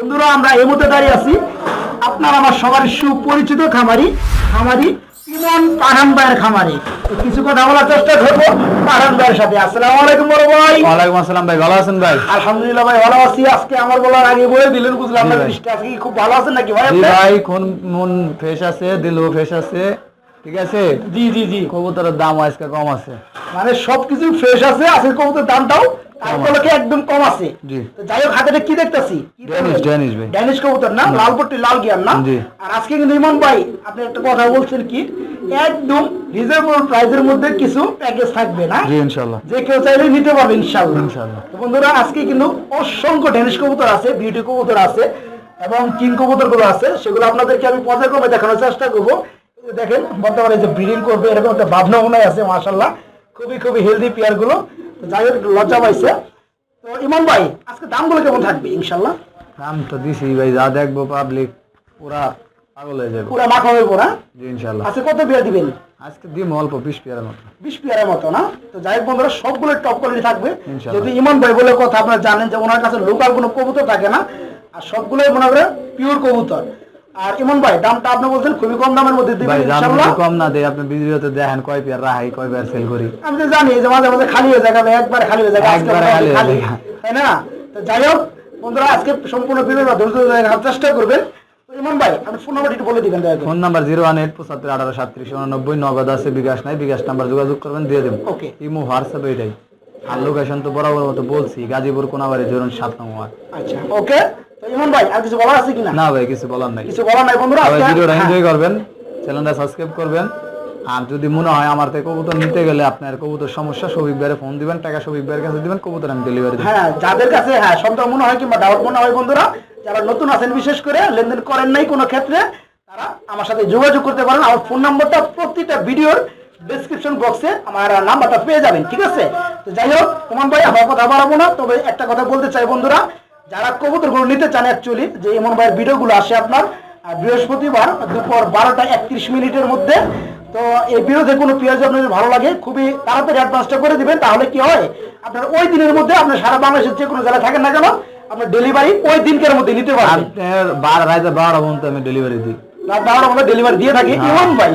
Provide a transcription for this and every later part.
বন্ধুরা আমরা এই মুহূর্তে দাঁড়িয়ে আছি আপনার আমার সবার সুপরিচিত খামারি খামারি ইমন পাঠান ভাইয়ের খামারি। কিছু কথা বলার চেষ্টা করব পাঠান ভাইয়ের সাথে। আসসালামু আলাইকুম বড় ভাই। ওয়ালাইকুম আসসালাম ভাই ভালো আছেন ভাই? আলহামদুলিল্লাহ ভাই ভালো আছি। আজকে আমার বলার আগে বলে দিলেন বুঝলাম না বৃষ্টি আজকে খুব ভালো আছেন নাকি ভাই? ভাই কোন মন ফ্রেশ আছে দিলও ফ্রেশ আছে ঠিক আছে? জি জি জি। কবুতরের দাম আজকে কম আছে। মানে সবকিছু ফ্রেশ আছে আজকে কবুতর দামটাও তারপরে একদম কম আছে? যাই হোক হাতে কি দেখতেছি? ড্যানিশ দেখবেন? ড্যানিশ ভাই। ড্যানিশ কবুতর না? লাল পট্টি লাল গিয়ার না? আর আজকে কিন্তু ইমন ভাই আপনি একটা কথা বলছেন কি একদম রিজনেবল প্রাইসের মধ্যে কিছু প্যাকেজ থাকবে না? জি ইনশাল্লাহ। যে কেউ চাইলে নিতে পারবে ইনশাল্লাহ। ইনশাল্লাহ। তো বন্ধুরা আজকে কিন্তু অসংখ্য ড্যানিশ কবুতর আছে বিউটি কবুতর আছে এবং কিং কবুতরগুলো আছে। সেগুলো আপনাদেরকে আমি পর্যায়ক্রমে দেখানোর চেষ্টা করব। দেখেন বর্তমানে যে ব্রিডিং করবে এরকম একটা ভাবনা মনে আছে মাশাল্লাহ। খুবই খুবই হেলদি পেয়ারগুলো। তো যাই হোক লজ্জা পাইছে। তো ইমন ভাই আজকে দামগুলো কেমন থাকবে ইনশাল্লাহ? দাম তো দিছি ভাই যা দেখব পাবলিক পুরা পাগল হয়ে যাবে। পুরো মাখা হইব না? জি ইনশাল্লাহ। আজকে কত পেয়ার দিবেন? আজকে দিম অল্প বিশ পেয়ারের মতো। বিশ পেয়ারের মতো না? তো যাই হোক বন্ধুরা সবগুলো টপ কোয়ালিটি থাকবে। যদি ইমন ভাই বলে কথা আপনারা জানেন যে ওনার কাছে লোকাল কোনো কবুতর থাকে না। আর সবগুলোই মনে করে পিওর কবুতর। আর ইমন ভাই দামটা আপনি বলছেন খুবই কম দামের মধ্যে দিবেন ইনশাআল্লাহ কম না আপনি ভিডিওতে দেখেন কয় পেয়ার রাহাই কয় পেয়ার সেল করি। আমি তো জানি যে মাঝে মাঝে খালি হয়ে একবার খালি হয়ে একবারে খালি হয়ে খালি। তাই না? তো যাই হোক বন্ধুরা আজকে সম্পূর্ণ ভিডিওটা ধৈর্য ধরে চেষ্টা করবেন। ইমন ভাই আপনি ফোন নাম্বারটি বলে দিবেন phone number zero one eight পঁচাত্তর আঠারো সাতত্রিশ উননব্বই নগদ আছে বিকাশ নাই বিকাশ নাম্বার যোগাযোগ করবেন দিয়ে দেবো। ওকে। ইমো হোয়াটসঅ্যাপ এটাই আর লোকেশন তো বরাবর মতো বলছি গাজীপুর কোনাবাড়ি জোরন সাত নম্বর। আচ্ছা ওকে। ইমন ভাই আর কিছু বলার আছে কিনা? না ভাই কিছু বলার নাই। কিছু বলার নাই বন্ধুরা ভিডিওটা হ্যাঁ। এনজয় করবেন চ্যানেলটা সাবস্ক্রাইব করবেন। আর যদি মনে হয় আমার থেকে কবুতর নিতে গেলে আপনার কবুতর সমস্যা সবিক ভাইয়ের ফোন দিবেন টাকা সবিক ভাইয়ের কাছে দিবেন কবুতর আমি ডেলিভারি হ্যাঁ যাদের কাছে হ্যাঁ সন্দেহ মনে হয় কিংবা ডাউট মনে হয় বন্ধুরা যারা নতুন আছেন বিশেষ করে লেনদেন করেন নাই কোনো ক্ষেত্রে তারা আমার সাথে যোগাযোগ করতে পারেন। আমার ফোন নাম্বারটা প্রতিটা ভিডিওর ডেসক্রিপশন বক্সে আমার নাম্বারটা পেয়ে যাবেন ঠিক আছে? তো যাই হোক তোমার ভাই আমার কথা বাড়াবো না তবে একটা কথা বলতে চাই বন্ধুরা যারা কবুতরগুলো নিতে চান অ্যাকচুয়ালি যে এমন ভাইয়ের ভিডিওগুলো আসে আপনার বৃহস্পতিবার দুপুর বারোটা একত্রিশ মিনিটের মধ্যে। তো এই বিরোধে কোনো পেঁয়াজ আপনার ভালো লাগে খুবই তাড়াতাড়ি অ্যাডভান্সটা করে দিবেন তাহলে কি হয় আপনার ওই দিনের মধ্যে আপনার সারা বাংলাদেশের যে কোনো জায়গায় থাকেন না কেন আপনার ডেলিভারি ওই দিনকের মধ্যে নিতে পারেন বার বারোটা পর্যন্ত আমি ডেলিভারি দিই। রাত বারোটার মধ্যে ডেলিভারি দিয়ে থাকি। ইমাম ভাই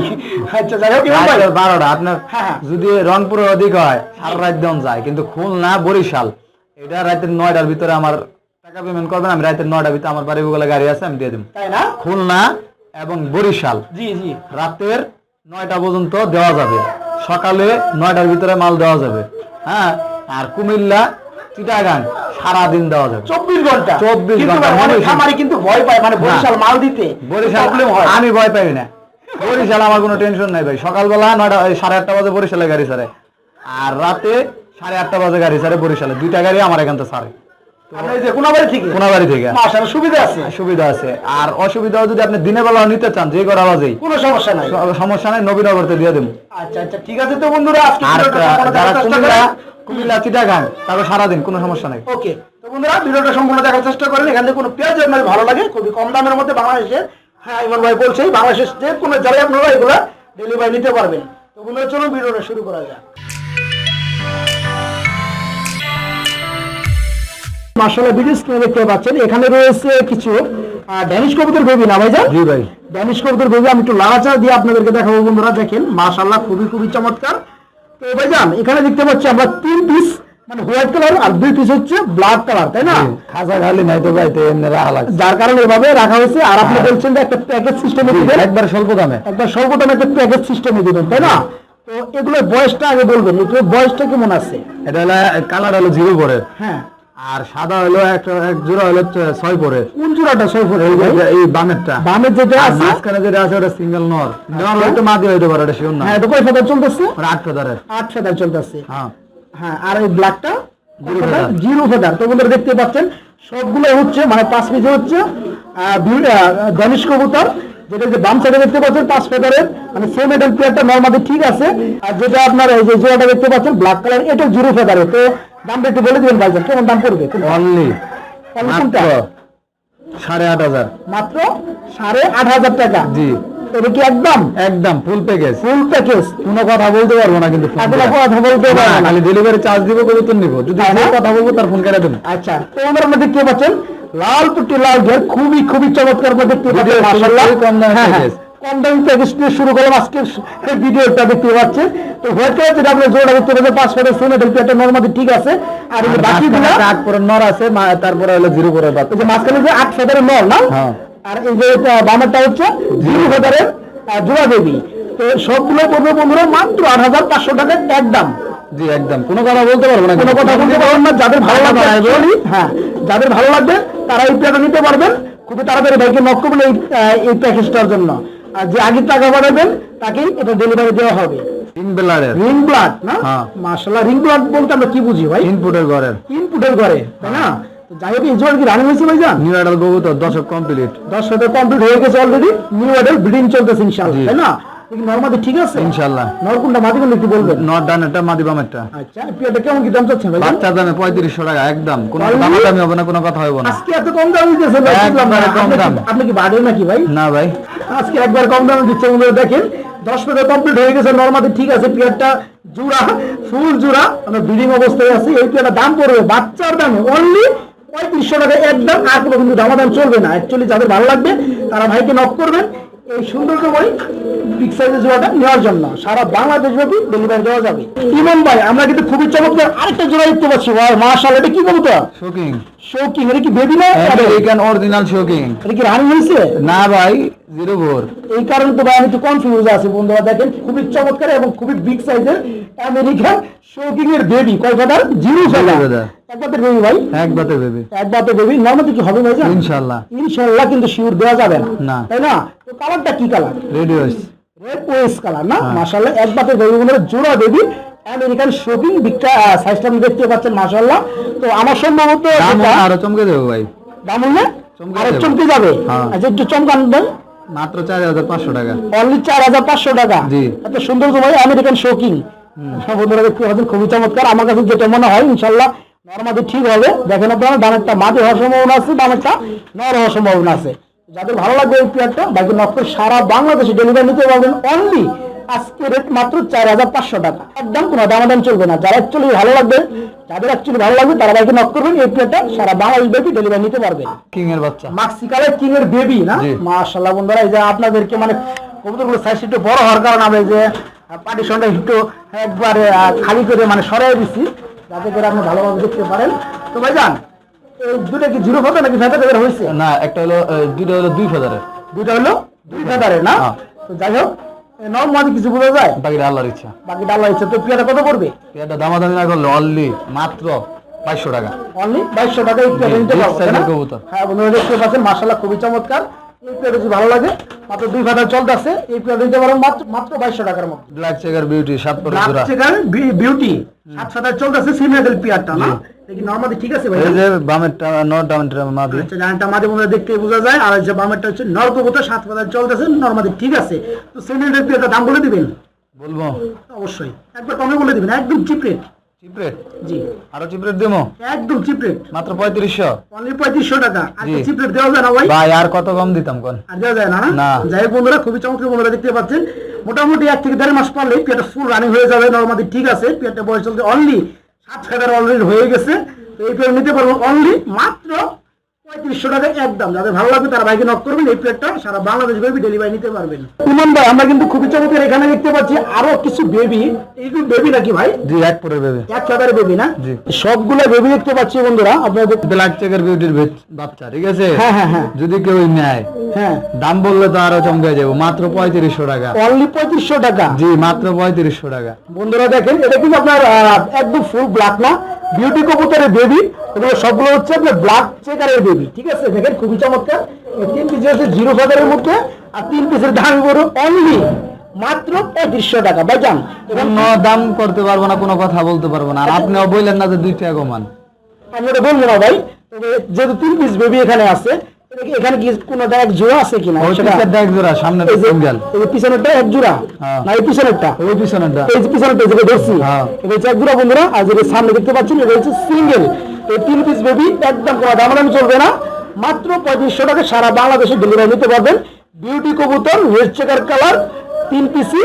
আচ্ছা যাই হোক ইমাম ভাই। বারোটা আপনার হ্যাঁ। যদি রংপুরে অধিক হয় সারা রাত দেন যায় কিন্তু খুলনা বরিশাল এটা রাতের নয়টার ভিতরে আমার টাকা পেমেন্ট করবেন আমি রাতের নয়টার ভিতরে আমার বাড়ি গাড়ি আছে আমি দিয়ে দেবো। তাই না? খুলনা এবং বরিশাল। জি জি। রাতের নয়টা পর্যন্ত দেওয়া যাবে। সকালে নয়টার ভিতরে মাল দেওয়া যাবে। হ্যাঁ আর কুমিল্লা চিটাগাং সারাদিন দেওয়া যাবে। চব্বিশ ঘণ্টা? 24 কিন্তু ঘণ্টা, মনে কিন্তু ভয় পায় মানে বরিশাল মাল দিতে। বরিশাল আমি ভয় পাই না। বরিশাল আমার কোনো টেনশন নাই ভাই। সকালবেলা নয়টা সাড়ে আটটা বাজে বরিশালে গাড়ি ছাড়ে। আর রাতে সাড়ে আটটা বাজে গাড়ি ছাড়ে বরিশালে। দুইটা গাড়ি আমার এখান থেকে ছাড়ে। আপনার এই যে কোনাবাড়ি থেকে। কোনাবাড়ি থেকে। মাসার সুবিধা আছে। সুবিধা আছে। আর অসুবিধা যদি আপনি দিনের বেলা নিতে চান যে করা বাজেই কোনো সমস্যা নাই। সমস্যা নাই নবীনগরতে দিয়ে দেবো। আচ্ছা আচ্ছা ঠিক আছে তো বন্ধুরা যারা। কুমিল্লা চিটাগাং তারপর সারাদিন কোনো সমস্যা নাই। ওকে তো বন্ধুরা ভিডিওটা সম্পূর্ণ দেখার চেষ্টা করেন। এখান থেকে কোনো পেঁয়াজ আপনার ভালো লাগে খুবই কম দামের মধ্যে বাংলাদেশে হ্যাঁ ইমন ভাই বলছে বাংলাদেশের যে কোনো জায়গায় আপনারা এগুলো ডেলিভারি নিতে পারবেন। তো বন্ধুরা চলুন ভিডিওটা শুরু করা যাক। মার্শাল ভিডিও স্ক্রিনে দেখতে পাচ্ছেন। এখানে রয়েছে কিছু ড্যানিশ কবুতর বেবি না ভাইজান? জি ভাই। ড্যানিশ কবুতর বেবি আমি একটু লাড়াচা দিয়ে আপনাদেরকে দেখাবো বন্ধুরা দেখেন মাশাল্লাহ খুবই খুবই চমৎকার। তো ভাইজান এখানে দেখতে পাচ্ছি আমরা তিন পিস মানে হোয়াইট কালার আর দুই পিস হচ্ছে ব্ল্যাক কালার তাই না? খাসা খালি নাই তো ভাই এমনি রাখা লাগছে। যার কারণে এভাবে রাখা হয়েছে আর আপনি বলছেন যে একটা প্যাকেজ সিস্টেমে দিবেন। একবার স্বল্প দামে। একটা স্বল্প দামে একটা প্যাকেজ সিস্টেমে দিবেন তাই না? তো এগুলোর বয়সটা আগে বলবেন এগুলোর বয়সটা কেমন আছে? এটা হলো কালার হলো জিরো পরে। হ্যাঁ। আর সাদা হলো একটা এক জোড়া হলো ছয় পরে। কোন জোড়াটা সই করে এই বামেরটা। বামের যেটা আছে? মাঝখানে যেটা আছে ওটা সিঙ্গেল নর। নর হয়তো মাদি হইতে পারে শিওর না। হ্যাঁ এটা কয় ফেদার চলতেছে? আট ফেদারের আট ফেদার চলতেছে। হ্যাঁ। হ্যাঁ আর এই ব্ল্যাকটা জিরো ফেদার তো বন্ধুরা দেখতে পাচ্ছেন সবগুলো হচ্ছে মানে পাঁচ পিসে হচ্ছে ধনেশ কবুতর যেটা যে বাম সাইডে দেখতে পাচ্ছেন পাঁচ ফেদারের মানে সেম এটার প্লেয়ারটা নর্মালি ঠিক আছে। আর যেটা আপনার এই যে জোড়াটা দেখতে পাচ্ছেন ব্ল্যাক কালার এটা জিরো ফেদারে তো দামটা একটু বলে দিবেন ভাইজান কেমন দাম পড়বে? অনলি কোনটা? সাড়ে আট হাজার। মাত্র সাড়ে আট হাজার টাকা? জি। এটা কি একদম? একদম ফুল প্যাকেজ ফুল প্যাকেজ কোনো কথা বলতে পারব না কিন্তু phone কথা বলতে পারব খালি ডেলিভারি চার্জ দিব নিব। যদি কথা বলব তার ফোন কেটে আচ্ছা তো মধ্যে পাচ্ছেন? লাল পুটি লাল ঘের খুবই খুবই চমৎকার ভিডিও কম দামে প্যাকেজ। কম দিয়ে শুরু করলাম আজকে এই ভিডিওটা দেখতে পাচ্ছেন। তো হয়তো যেটা আপনি জোড়া দেখতে পাচ্ছেন পাঁচ ফেটে শুনে দেখতে একটা নর্মালি ঠিক আছে? আর এই আট পরে নর আছে তারপরে হলো জিরো করে বাদ। যে মাঝখানে যে আট ফেদারের নর না? হ্যাঁ। আর এই যে বামেরটা হচ্ছে জিরো জোড়া দেবী। তো সবগুলো পড়বে বন্ধুরা মাত্র আট হাজার পাঁচশো টাকা একদম জি একদম। কোনো কথা বলতে পারব না কোনো কথা বলতে পারবেন না যাদের ভালো লাগবে। হ্যাঁ যাদের ভালো লাগবে তারা এই প্যাকটা নিতে পারবেন। খুবই তাড়াতাড়ি ভাইকে নক করবেন এই এই প্যাকেজটার জন্য। আর যে আগে টাকা পাঠাবেন তাকেই এটা ডেলিভারি দেওয়া হবে। রিং ব্লাড না? হ্যাঁ। মাশাআল্লাহ রিং ব্লাড বলতে আমরা কি বুঝি ভাই? ইনপুটের ঘরে। ইনপুটের ঘরে তাই না? যাই হোক এই জোয়ার কি রানিং হয়েছে ভাই জান নিউ অ্যাডাল কবুতর দশক কমপ্লিট দশক কমপ্লিট হয়ে গেছে অলরেডি নিউ অর্ডার ব্রিডিং চলতেছে ইনশাআল্লাহ তাই না? ঠিক আছে? কোনটা একটু বলবেন? মাদি বামেরটা আচ্ছা পিয়াটা কেমন কি দাম চাচ্ছেন ভাই? বাচ্চা দামে পঁয়ত্রিশশো টাকা একদম। কোনো দামা দামি হবে না কোনো কথা হবে না। আজকে এত কম দাম দিতেছে ভাই একবারে কম দাম। আপনি কি বাড়ে নাকি ভাই? না ভাই। আজকে একবার কম দামে দিচ্ছে বন্ধুরা দেখেন দশ পেটা কমপ্লিট হয়ে গেছে নর্মালি ঠিক আছে পেয়ারটা জোড়া ফুল জোড়া আমরা ব্রিডিং অবস্থায় আছে এই দাম পড়বে বাচ্চার দামে অনলি পঁয়ত্রিশশো টাকা একদম আর কোনো কিন্তু দামাদাম চলবে না। অ্যাকচুয়ালি যাদের ভালো লাগবে তারা ভাইকে নক করবেন। এই সুন্দর বই বিগ সাইজের জোড়াটা নেওয়ার জন্য। সারা বাংলাদেশ ব্যাপী ডেলিভারি দেওয়া যাবে। ইমন ভাই আমরা কিন্তু খুবই চমৎকার আরেকটা জোড়া দেখতে পাচ্ছি। মার্শাল এটা কি বলতো শোকিং শৌকিং এটা কি বেবি না আমেরিকান অরিজিনাল শোকিং এটা কি রানিং হয়েছে? না ভাই জিরো ফোর এই কারণে তো ভাই আমি একটু কনফিউজ আছি বন্ধুরা দেখেন খুবই চমৎকার এবং খুবই বিগ সাইজের আমেরিকান শৌকিং এর বেবি কলকাতার জিরো ফেলা ফেদা। এক বাতের বেবি ভাই। এক বাতে বেবি এক বাতের বেবি নর্মালি কি হবে ভাই জান? ইনশাল্লাহ ইনশাআল্লাহ কিন্তু শিওর দেওয়া যাবে না। না। তাই না? কালারটা কি কালার? রেড ওয়েস কালার না? মাশাআল্লাহ এক বেবি বন্ধুরা জোড়া বেবি আমেরিকান শৌকিং বিগটা সাইজটা আপনি দেখতে পাচ্ছেন মাশাআল্লাহ। তো আমার সম্ভবত আরও চমকে দেবো ভাই। দাম হলে যাবে। চমকে যাবে? হ্যাঁ। আচ্ছা একটু চমকান ভাই মাত্র চার হাজার পাঁচশো টাকা। অনলি চার হাজার পাঁচশো টাকা? জি। এত সুন্দর তো ভাই আমেরিকান শোকিং বন্ধুরা দেখতে পাচ্ছেন খুবই চমৎকার। আমার কাছে যেটা মনে হয় ইনশাল্লাহ নর্মাদি ঠিক হবে। দেখেন আপনারা দামেরটা মাটি হওয়ার সম্ভাবনা আছে দামেরটা নর হওয়ার সম্ভাবনা আছে। যাদের ভালো লাগবে এই পেয়ারটা বাকি নকল সারা বাংলাদেশে ডেলিভারি নিতে পারবেন অনলি আজকে রেট মাত্র চার হাজার পাঁচশো টাকা। একদম কোনো দামাদাম চলবে না। যারা অ্যাকচুয়ালি ভালো লাগবে যাদের অ্যাকচুয়ালি ভালো লাগবে তারা বাইকে নক করবেন এই পেয়ারটা সারা বাংলাদেশ ব্যাপী ডেলিভারি নিতে পারবে। কিং এর বাচ্চা। মাক্সিকালের কিং এর বেবি না। মাশাআল্লাহ বন্ধুরা এই যে আপনাদেরকে মানে কবুতরগুলো সাইজ একটু বড় হওয়ার কারণে আমরা এই যে পার্টিশনটা একটু একবারে খালি করে মানে সরাই দিচ্ছি যাতে করে আপনি ভালোভাবে দেখতে পারেন। তো ভাইজান এই দুটো কি জিরো ফটো নাকি হয়েছে? না একটা হলো হলো দুই হলো দুই ফেদারের না? হ্যাঁ। তো যাই হোক নর্ম কিছু বোঝা যায়? বাকিটা আল্লাহর ইচ্ছা। ডালা ইচ্ছে। তো কত পড়বে? দামাদামি না করলে অনলি মাত্র বাইশশো টাকা। অনলি বাইশশো টাকা এই নিতে পারব। হ্যাঁ বন্ধুরা দেখতে পাচ্ছেন খুবই চমৎকার। এই যদি ভালো লাগে মাত্র দুই ফাটার চলতেছে। এই প্লেটে নিতে পারব মাত্র মাত্র বাইশশো টাকার মতো ব্ল্যাক চেকার বিউটি সাত বিউটি সাত ফাটার চলতেছে সিমেডেল পিয়ারটা না? ঠিক আছে ভাই। এই যে বামেরটা নট ডাউনটা মাদি আচ্ছা দেখতে বোঝা যায় আর যে বামেরটা হচ্ছে সাত ফাটার চলতেছে ঠিক আছে। তো দাম বলে দিবেন? বলব। অবশ্যই। একবার কমে বলে দিবেন একদম চিপ রেট। Cheap rate? জি। আরও চিপ রেট দেবো একদম চিপ রেট। মাত্র পঁয়ত্রিশশো? অনলি পঁয়ত্রিশশো টাকা। জি। চিপ রেট দেওয়া যায় না ভাই? ভাই আর কত কম দিতাম কোন? আর দেওয়া যায় না? না। যাই বন্ধুরা খুবই চমৎকার বন্ধুরা দেখতে পাচ্ছেন। মোটামুটি এক থেকে দেড় মাস পারলে পেটটা ফুল রানিং হয়ে যাবে নর্মালি ঠিক আছে। পেটটা বয়স চলতে অনলি সাত হাজার অলরেডি হয়ে গেছে তো এই পেট নিতে পারব অনলি মাত্র পঁয়ত্রিশশো টাকা একদম। যাদের ভালো লাগবে তারা বাইকে নক করবেন এই প্লেটটা সারা বাংলাদেশ বেবি ডেলিভারি নিতে পারবেন। ইমন ভাই আমরা কিন্তু খুবই চমৎকার এখানে দেখতে পাচ্ছি আরও কিছু বেবি এইগুলো বেবি নাকি ভাই? জি এক পরে বেবি এক হাজার বেবি না? জি। সবগুলো বেবি দেখতে পাচ্ছি বন্ধুরা আপনাদের ব্ল্যাক চেকার বিউটির বাচ্চা ঠিক আছে? হ্যাঁ, হ্যাঁ, হ্যাঁ। যদি কেউ নেয় হ্যাঁ। দাম বললে তো আরও চমকে যাব। মাত্র পঁয়ত্রিশশো টাকা। অনলি পঁয়ত্রিশশো টাকা? জি মাত্র পঁয়ত্রিশশো টাকা। বন্ধুরা দেখেন এটা কিন্তু আপনার একদম ফুল ব্ল্যাক না। বিউটি কবুতরের বেবি এগুলো সবগুলো হচ্ছে আপনার ব্ল্যাক চেকারের বেবি ঠিক আছে? দেখেন খুবই চমৎকার। তিন পিসের হচ্ছে জিরো ফাদারের মধ্যে আর তিন পিসের ধান বড় অনলি মাত্র পঁয়ত্রিশশো টাকা। বাজান এবং কোনো দাম করতে পারব না কোনো কথা বলতে পারব না। আর আপনিও বললেন না যে দুই টাকা কমান আমি এটা বলব না ভাই। যেহেতু তিন পিস বেবি এখানে আছে এখানে কি কোনোটা এক জোড়া আছে কিনা? দেখ জোড়া সামনে সিঙ্গেল। এই পিছনেরটা এক জোড়া। না এই পিছনেরটা। ওই পিছনেরটা। এই পিছনেরটা যেটা ধরছি হ্যাঁ। এটা হচ্ছে এক জোড়া বন্ধুরা আর যেটা সামনে দেখতে পাচ্ছেন এটা হচ্ছে সিঙ্গেল। এই তিন পিস বেবি একদম কোনো দামাদামি চলবে না। মাত্র পঁয়ত্রিশশো টাকা সারা বাংলাদেশে ডেলিভারি নিতে পারবেন। বিউটি কবুতর রেড চেকার কালার তিন পিসি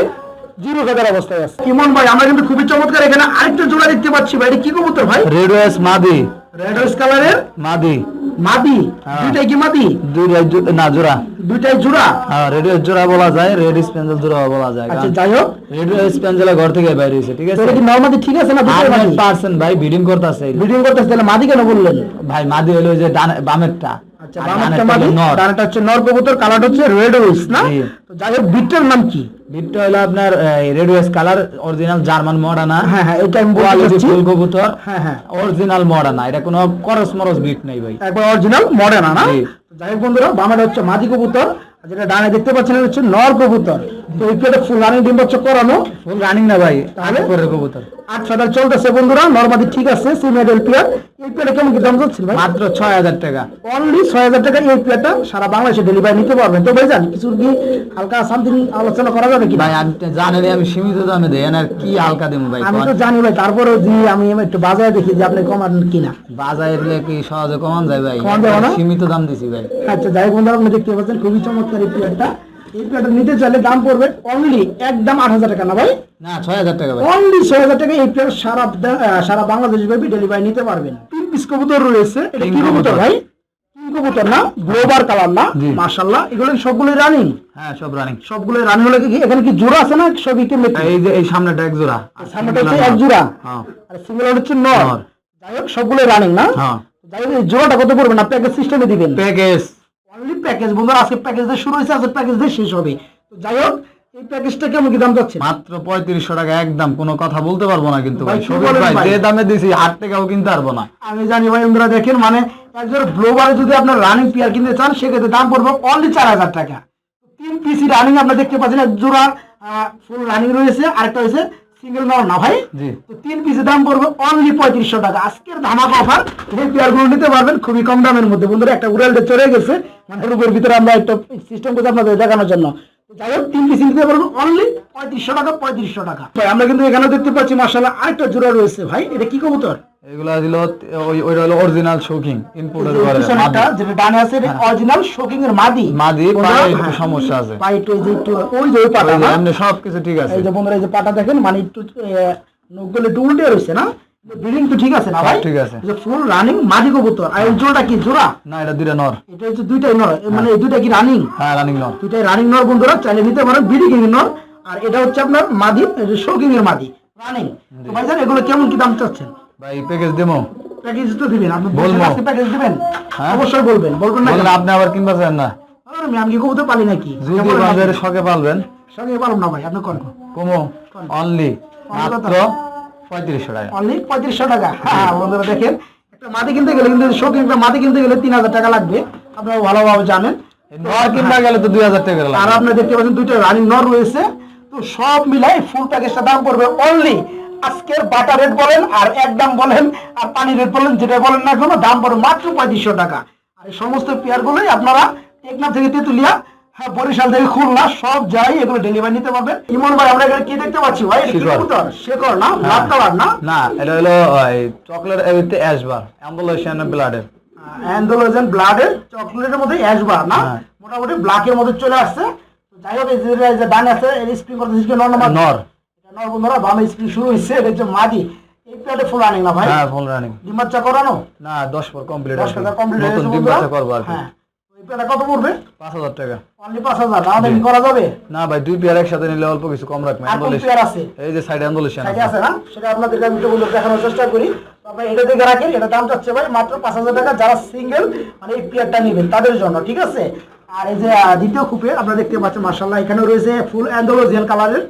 জিরো টাকার অবস্থায় আছে। ইমন ভাই আমরা কিন্তু খুবই চমৎকার এখানে আরেকটা জোড়া দেখতে পাচ্ছি। ভাই এটা কি কবুতর ভাই? রেড ওয়েস মাদি রেড হাউস কালারের মাদি মাদি? হ্যাঁ। দুইটাই কি মাদি? দুইটাই না জোড়া। দুইটাই জোড়া? হ্যাঁ রেড ওয়েস জোড়া বলা যায় রেড স্পেন্সেল জোড়া বলা যায় আচ্ছা যাই হোক। রেড স্পেন্সেল ঘর থেকে বাইরে হয়েছে ঠিক আছে? তো এটা কি নর্মাদি ঠিক আছে না মাদি? পার্সেন্ট ভাই বিডিং করতেছে। ভিডিও করতেছে তাহলে মাদি কেন বললেন? ভাই মাদি হলো যে ডান বামেরটা। আচ্ছা বামেরটা মাদি ডানেরটা হচ্ছে নর কবুতর কালারটা হচ্ছে রেড হাউস না? তো যাই হোক বিটটার নাম কি? বিটটা হলো আপনার রেড ওয়েস কালার অরিজিনাল জার্মান মডানা হ্যাঁ হ্যাঁ এটা আমি বলতে। ফুল কবুতর হ্যাঁ হ্যাঁ। অরিজিনাল মডানা এটা কোনো করস মরস বিট নেই ভাই। একবার অরিজিনাল মডানা না? যাই হোক বন্ধুরা বামাটা হচ্ছে মাদি কবুতর যেটা ডানে দেখতে পাচ্ছেন হচ্ছে নর কবুতর। তো প্লেটে ফুল রানিং ডিম বাচ্চা করানো ফুল রানিং না ভাই তাহলে? কবুতর। আট ছটাল চলতেছে বন্ধুরা নর্মাদি ঠিক আছে সিমেডেল প্লেয়ার এই কেমন দাম ভাই? মাত্র ছয় হাজার টাকা। অনলি ছয় হাজার টাকা এই প্লেটটা সারা বাংলাদেশে ডেলিভারি নিতে পারবেন। তো ভাই কিছু কি হালকা সামথিং আলোচনা করা যাবে কি? ভাই জানেন আমি সীমিত দামে দেই আর কি হালকা দেবো ভাই আমি তো জানি ভাই তারপরেও যে আমি একটু বাজারে দেখি যে আপনি কমান কিনা। বাজারে কি সহজে কমান যায় ভাই? সীমিত দাম দিছি ভাই। আচ্ছা যাই হোক বন্ধুরা আপনি দেখতে পাচ্ছেন খুবই চমৎকার এই প্লেটটা এই প্লেটটা নিতে চাইলে দাম পড়বে অনলি একদম আট হাজার টাকা না ভাই? না ছয় হাজার টাকা অনলি ছয় হাজার টাকা এই প্লেট সারা সারা বাংলাদেশ ব্যাপী ডেলিভারি নিতে পারবেন। তিন পিস কবুতর রয়েছে। এটা কি কবুতর। ভাই? কবুতর না? গ্লোবার কালার না। মাশাআল্লাহ এগুলো সবগুলোই রানিং হ্যাঁ সব রানিং সবগুলোই রানিং হলে কি এখানে কি জোড়া আছে না সবই কি এই যে এই সামনেটা এক জোড়া। সামনেটা হচ্ছে এক জোড়া। হ্যাঁ আর সিঙ্গেল হচ্ছে নর। নর। যাই হোক সবগুলোই রানিং না? হ্যাঁ। যাই জোড়াটা কত পড়বে না? প্যাকেজ সিস্টেমে দিবেন। প্যাকেজ অনলি প্যাকেজ বন্ধুরা আজকে প্যাকেজ দিয়ে শুরু হয়েছে আজকে প্যাকেজ দিয়ে শেষ হবে। তো যাই হোক এই প্যাকেজটা কেমন কি দাম যাচ্ছে? মাত্র পঁয়ত্রিশশো টাকা একদম কোনো কথা বলতে পারব না কিন্তু ভাই, ভাই কি সবিক বলেন ভাই ভাই? যে দামে দিছি হাট থেকেও কিনতে পারব না। আমি জানি ভাই বন্ধুরা দেখেন মানে একজন যদি আপনার রানিং পেয়ার কিনতে চান সেক্ষেত্রে দাম পড়বে অনলি চার হাজার টাকা। তিন পিসি রানিং আপনার দেখতে পাচ্ছেন এক জোড়া ফুল রানিং রয়েছে। আরেকটা হয়েছে সিঙ্গেল নর না ভাই? তো তিন পিসের দাম পড়বে অনলি পঁয়ত্রিশশো টাকা। আজকের ধামাকা অফার এই পেয়ারগুলো নিতে পারবেন খুবই কম দামের মধ্যে। বন্ধুরা একটা উড়ালটা চলে গেছে। মানে ভিতরে আমরা একটা সিস্টেম করে আপনাদের দেখানোর জন্য। যাই হোক তিন পিস নিতে পারবেন অনলি পঁয়ত্রিশশো টাকা পঁয়ত্রিশশো টাকা। ভাই আমরা কিন্তু এখানে দেখতে পাচ্ছি মার্শাল্লাহ আরেকটা জোড়া রয়েছে। ভাই এটা কি কবুতর? এগুলা দিল ওই ওইটা হলো অরিজিনাল শৌকিং ইনপুটের একটা যেটা ডানে আছে অরিজিনাল শোকিং এর মাদি। মাদি পায়ে একটু হ্যাঁ, সমস্যা আছে। পায়ে একটু যে একটু ওই যে পাটা? এমনি সব কিছু ঠিক আছে। এই যে বন্ধুরা এই যে পাটা দেখেন মানে একটু নখগুলো একটু উল্টে রয়েছে না? তো ঠিক আছে না ভাই? ঠিক আছে। যে ফুল রানিং মাদি কবুতর। আর এই জোড়াটা কি? জোড়া? না এটা দুইটা নর। এটা হচ্ছে দুইটাই নর। মানে এই দুইটা কি রানিং হ্যাঁ রানিং নর। দুইটাই রানিং নর বন্ধুরা চাইলে নিতে পারেন এর নর। আর এটা হচ্ছে আপনার মাদি শোকিং এর মাদি। রানিং তো ভাই জান এগুলো কেমন কি দাম চাচ্ছেন? ভাই প্যাকেজ দেবো। প্যাকেজ তো দিবেন। আপনি বলব। প্যাকেজ দিবেন? হ্যাঁ। অবশ্যই বলবেন। বলবেন না আপনি আবার কিনবা চান না? আমি কি কবুতর পালি নাকি? যদি বাজারে শখে পালবেন। সঙ্গে পারলাম না ভাই আপনি কোন? কমো অনলি মাত্র পঁয়ত্রিশশো টাকা। অনলি পঁয়ত্রিশশো টাকা। হ্যাঁ বন্ধুরা দেখেন একটা মাটি কিনতে গেলে কিন্তু শৌখিন একটা মাটি কিনতে গেলে তিন হাজার টাকা লাগবে। আপনারা ভালোভাবে জানেন। নর কিনবা গেলে তো দুই হাজার টাকা আর লাগবে। দেখতে পাচ্ছেন দুইটা রানিং নর রয়েছে। তো সব মিলাই ফুল প্যাকেজটা দাম পড়বে অনলি আজকের বাটার রেট বলেন আর একদম বলেন আর পানি রেট বলেন যেটা বলেন না কোনো দাম পড়বে মাত্র পঁয়ত্রিশশো টাকা। আর এই সমস্ত পেয়ারগুলোই আপনারা টেকনা থেকে তেতুলিয়া হ্যাঁ বরিশাল থেকে খুলনা সব জায়গায় এগুলো ডেলিভারি নিতে পারবেন ইমন ভাই আমরা এখানে কি দেখতে পাচ্ছি ভাই? কবুতর? না? ব্ল্যাক কালার না? না এটা হলো চকলেট এবিতে অ্যাশবার অ্যাম্বুলেশন ব্লাডের অ্যান্ডোলোজেন ব্লাডের চকলেটের মধ্যে অ্যাশবার না? হ্যাঁ। মোটামুটি ব্ল্যাকের মধ্যে চলে আসছে। যাই হোক এই যে ডান আছে এই স্প্রিং করতে শিখে নর নাম্বার নর। নর বন্ধুরা বামে স্প্রিং শুরু হচ্ছে এটা হচ্ছে মাদি এই প্লেটে ফুল রানিং না ভাই? হ্যাঁ ফুল রানিং ডিম বাচ্চা করানো? না দশ পর কমপ্লিট দশ টাকা কমপ্লিট নতুন ডিম বাচ্চা করব আর হ্যাঁ। তো কত পড়বে? পাঁচ হাজার টাকা। অনলি পাঁচ হাজার আমাদের কি করা যাবে? না ভাই দুই পেয়ার একসাথে নিলে অল্প কিছু কম রাখবেন। আর কোন অ্যাম্বুলেশন পেয়ার আছে? এই যে সাইড অ্যাম্বুলেশন আছে। না? সেটা আপনাদেরকে আমি বলে দেখানোর চেষ্টা করি। আপনারা এটা দেখে রাখেন এটা দাম চাচ্ছে ভাই মাত্র পাঁচ হাজার টাকা। যারা সিঙ্গেল মানে এই পেয়ারটা নেবেন তাদের জন্য ঠিক আছে? আর এই যে দ্বিতীয় কুপে আপনারা দেখতে পাচ্ছেন মার্শাল্লাহ এখানে রয়েছে ফুল অ্যান্ডোলোজিয়ান কালারের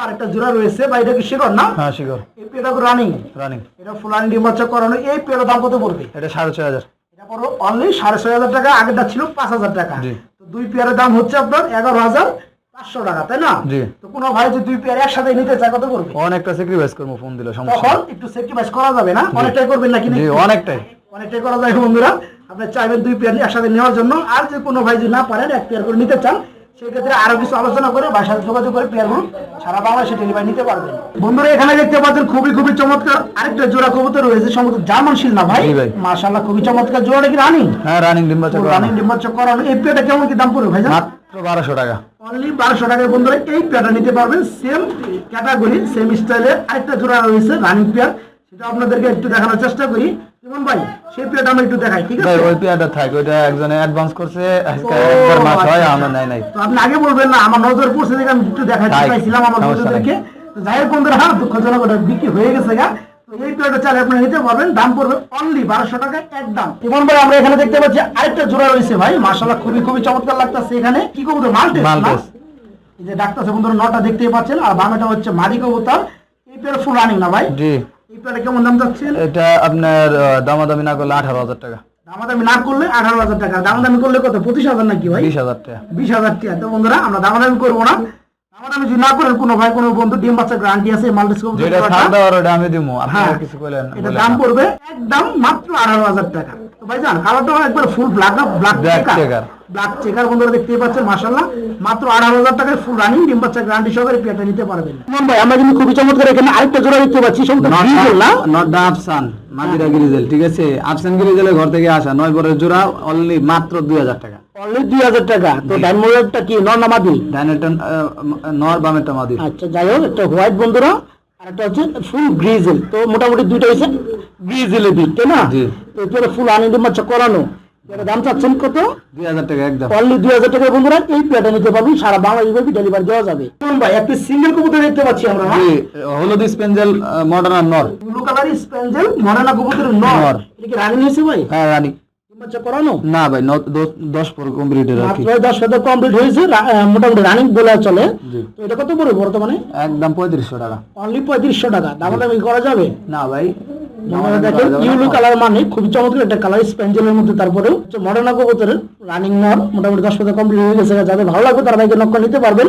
আর একটা জোড়া রয়েছে। বা এটা কি শিকড় না? হ্যাঁ শিকর এই পেয়ারটা রানিং রানিং এটা ফুল রানিং ডিম বাচ্চা করানো এই পেয়ারের দাম কত পড়বে? এটা সাড়ে ছয় হাজার। এটা পড়বে অনলি সাড়ে ছয় হাজার টাকা আগেরটা ছিল পাঁচ হাজার টাকা। তো দুই পেয়ারের দাম হচ্ছে আপনার এগারো হাজার পাঁচশো টাকা তাই না? তো কোনো ভাই যদি দুই পেয়ার একসাথে নিতে চায় কত করবে? অনেকটা স্যাক্রিফাইস করব ফোন দিলে সমস্যা একটু করা যাবে না? অনেকটাই করবেন নাকি? অনেকটাই। অনেকটাই করা যায় বন্ধুরা। আপনি চাইবেন দুই পেয়ার একসাথে নেওয়ার জন্য। আর যে কোনো ভাই যদি না পারেন এক পেয়ার করে নিতে চান সেক্ষেত্রে আরও কিছু আলোচনা করে বাসার যোগাযোগ করে পেয়ারগুলো সারা বাংলাদেশে ডেলিভারি নিতে পারবেন। বন্ধুরা এখানে দেখতে পাচ্ছেন খুবই খুবই চমৎকার আরেকটা জোড়া কবুতর রয়েছে সম্ভবত জার্মান শিল না ভাই। মাশাআল্লাহ খুবই চমৎকার কি রানিং? হ্যাঁ রানিং ডিম বাচ্চা করানো। রানিং করানো। এই পেয়ারটা কেমন কি দাম পড়বে ভাই মাত্র বারোশো টাকা। অনলি বারোশো টাকায় বন্ধুরা এই পেয়ারটা নিতে পারবেন সেম ক্যাটাগরি সেম স্টাইলের আরেকটা জোড়া রয়েছে রানিং পেয়ার সেটা আপনাদেরকে একটু দেখানোর চেষ্টা করি। যেমন ভাই সেই পেয়ারটা আমরা একটু দেখাই ঠিক ভাই ওই পেয়ারটা থাক ওইটা একজনে অ্যাডভান্স করছে আজকে একবার মাস হয় আচ্ছা। নাই নাই। তো আপনি আগে বলবেন না আমার নজর পড়ছে দেখে আমি একটু দেখাতে চাইছিলাম আমার বন্ধুদেরকে। তো বন্ধুরা হ্যাঁ দুঃখজনক ওটা বিক্রি হয়ে গেছে গা। এই পেয়ারটা চালে আপনি নিতে পারবেন দাম পড়বে অনলি বারোশো টাকা ইমন ভাই আমরা এখানে দেখতে পাচ্ছি আরেকটা জোড়া রয়েছে ভাই মাশাল্লাহ খুবই খুবই চমৎকার লাগতেছে এখানে। কি কবুতর? Maltese Maltese. এই যে ডাক্তার বন্ধুরা নটা দেখতেই পাচ্ছেন আর বামেটা হচ্ছে মাদি কবুতর। এই পেয়ার ফুল রানিং না ভাই? জি। এই কেমন দাম এটা আপনার দামাদামি না করলে আঠারো হাজার টাকা। দামাদামি না করলে আঠারো হাজার টাকা। দামাদামি করলে কত? পঁচিশ হাজার নাকি ভাই? বিশ হাজার টাকা। বিশ হাজার টাকা। তো বন্ধুরা আমরা দামাদামি করব না। দামাদামি যদি না করেন কোনো ভাই কোনো বন্ধু ডিম বাচ্চা গ্যারান্টি আছে মাল্টিস্কোপ যেটা ছাড় দেওয়ার ওটা আমি দিব হ্যাঁ। কিছু কইলেন এটা দাম পড়বে একদম মাত্র আঠারো হাজার টাকা। তো ভাই কালারটা একবার full black black checker black checker বন্ধুরা দেখতেই পাচ্ছেন মাশাল্লাহ মাত্র আঠারো হাজার টাকায় ফুল রানিং ডিম বাচ্চা গ্যারান্টি সহকারে পেটা নিতে পারবেন। ইমন ভাই আমরা কিন্তু খুবই চমৎকার এখানে আরেকটা জোড়া দেখতে পাচ্ছি সব না নটটা আফসান মাদিরা গিরিজেল ঠিক আছে? আফসান গিরিজেলের ঘর থেকে আসা নয় পরের জোড়া অনলি মাত্র দুই হাজার টাকা। অনলি দুই হাজার টাকা। তো কি নর ডাইনেরটা নর বামেরটা মাদি। আচ্ছা যাই হোক একটা হোয়াইট বন্ধুরা আর একটা হচ্ছে ফুল গ্রিজেল তো মোটামুটি দুইটা হচ্ছে দিক তাই না? এরপরে ফুল আনন্দ মাচ্ছা করানো। দাম চাচ্ছেন কত? দুই হাজার টাকা একদম। অনলি দুই হাজার টাকা বন্ধুরা এই নিতে পারবেন সারা বাংলাদেশ ব্যাপী ডেলিভারি দেওয়া যাবে। ভাই একটি সিঙ্গেল কবুতর দেখতে পাচ্ছি আমরা হলুদ স্পেঞ্জেল মডার্ন আর নর। ব্লু কালার স্পেঞ্জেল মডার্না কবুতরের নর। এটা কি রানিং হয়েছে ভাই? হ্যাঁ রানী না ভাই দশ- পর কমপ্লিটের আর কি। মাত্র দশ হাজার কমপ্লিট হয়েছে মোটামুটি রানিং বলে চলে। তো এটা কত পড়বে বর্তমানে? একদম পঁয়ত্রিশশো টাকা। অনলি পঁয়ত্রিশশো টাকা। করা যাবে? না ভাই দেখেন ইউলো কালার মানে খুবই চমৎকার একটা কালার স্পেঞ্জেলের মধ্যে তারপরেও মডার্না কবুতরের রানিং নর মোটামুটি দশ কমপ্লিট হয়ে গেছে। যাদের ভালো লাগবে তারা ভাইকে নক্কা নিতে পারবেন।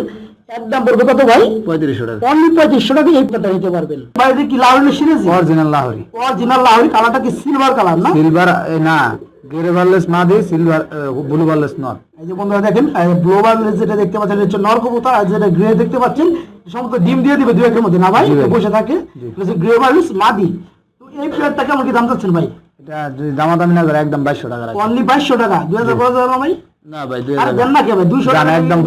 একদম পড়বে কত ভাই? পঁয়ত্রিশশো টাকা। অনলি পঁয়ত্রিশশো টাকা এই পেটা নিতে পারবেন। ভাই এটা কি Lahori series? Original Lahori. Original Lahori কালারটা কি সিলভার কালার না? সিলভার না। গ্রে বারলেস মাদি সিলভার ব্লু বারলেস নর এই যে বন্ধুরা দেখেন গ্লোবাল যেটা দেখতে পাচ্ছেন হচ্ছে নর কবুতর আর যেটা গ্রে দেখতে পাচ্ছেন সমস্ত ডিম দিয়ে দিবে দু একের মধ্যে। না ভাই? বসে থাকে। গ্রে বার্লিস মাদি। এই প্লেয়ারটা কেমন কি দাম চাচ্ছেন ভাই? এটা যদি দামাদামি না করে একদম বাইশশো টাকা। অনলি বাইশশো টাকা। দুই হাজার না ভাই। না ভাই দুই আর হাজার দেন না কে ভাই দুইশো জান টাকা একদম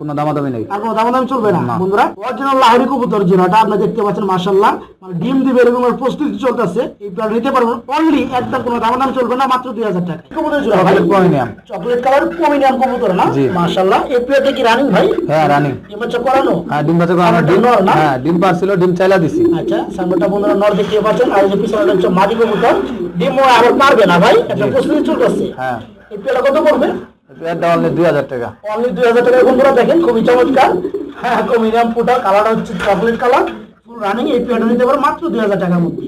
কোনো দামাদামি নেই। আর কোনো দাম দাম চলবে না। না। বন্ধুরা অরিজিনাল লাহোরি কবুতর যেটা আপনি দেখতে পাচ্ছেন মাশাআল্লাহ মানে ডিম দিবে এরকম প্রস্তুতি চলতেছে এই প্লেট নিতে পারবেন। অনলি একদম কোনো দাম দাম চলবে না মাত্র দুই হাজার টাকা। কবুতর জোড়া ভাই চকলেট চকলেট কালার পমিনিয়াম কবুতর না? মাশাআল্লাহ এই প্লেটে কি রানিং ভাই? হ্যাঁ রানিং এই বাচ্চা করানো? হ্যাঁ ডিম বাচ্চা আমার ডিম হ্যাঁ ডিম পারছিল ডিম চাইলা দিছি। আচ্ছা সামনেটা বন্ধুরা নর দেখতে পাচ্ছেন আর যে পিছনে হচ্ছে মাটি কবুতর। ডিম ও আবার পারবে না ভাই একটা প্রস্তুতি চলতেছে। হ্যাঁ। এই প্লেটটা কত পড়বে? দুই হাজার টাকা। অনলি দুই হাজার টাকা দেখেন খুবই চমৎকার। হ্যাঁ কমিডিয়াম ফুটা কালারটা হচ্ছে চকলেট কালার রানিং এই প্লেটটা নিতে মাত্র দুই হাজার টাকার মধ্যে।